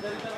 Gracias.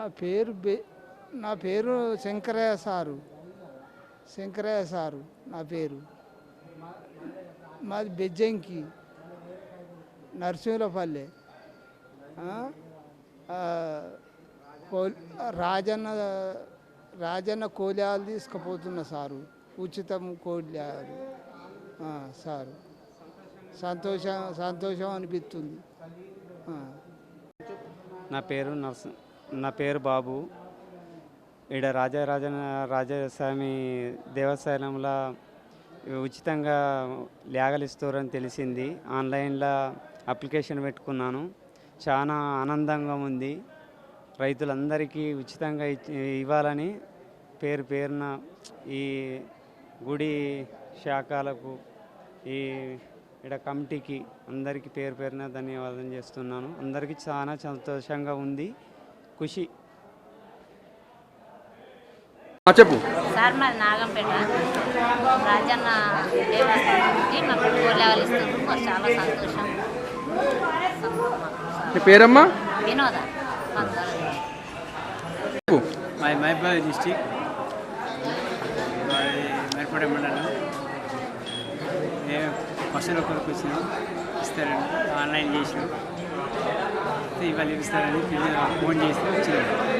ఆ పేరు బే నా పేరు శంకరయ్య సారు. శంకరయ్య సారు నా పేరు. మాది బెజ్జంకి నరసింహులపల్లె. కో- రాజన్న రాజన్న కోలియాలు తీసుకుపోతున్న సారు ఉచితం కోల్యాలు సారు. సంతోషం సంతోషం అనిపిస్తుంది. నా పేరు నరసింహ నా పేరు బాబు. ఈడ రాజరాజ రాజస్వామి దేవస్థానంలో ఉచితంగా లేగలు ఇస్తారని తెలిసింది. ఆన్లైన్లో అప్లికేషన్ పెట్టుకున్నాను. చాలా ఆనందంగా ఉంది. రైతులందరికీ ఉచితంగా ఇవ్వాలని పేరు పేరున ఈ గుడి శాఖలకు ఈ ఇక్కడ కమిటీకి అందరికీ పేరు పేరున ధన్యవాదం చేస్తున్నాను. అందరికీ చాలా సంతోషంగా ఉంది. ఖుషి చెప్పు. సార్ మాది నాగంపేట. రాజన్న దేవస్థానం మాకు ఇస్తున్నారు. మాకు చాలా సంతోషం. నీ పేరమ్మా? వినోద. మాది మహబూబాద్ డిస్టిక్. మాది మండలం. నేను బస్సులో కొరకు వచ్చినాం. ఇస్తారని ఆన్లైన్ చేసినాం. Tével évsztelenül, hogy a mondja, és nem csinálja.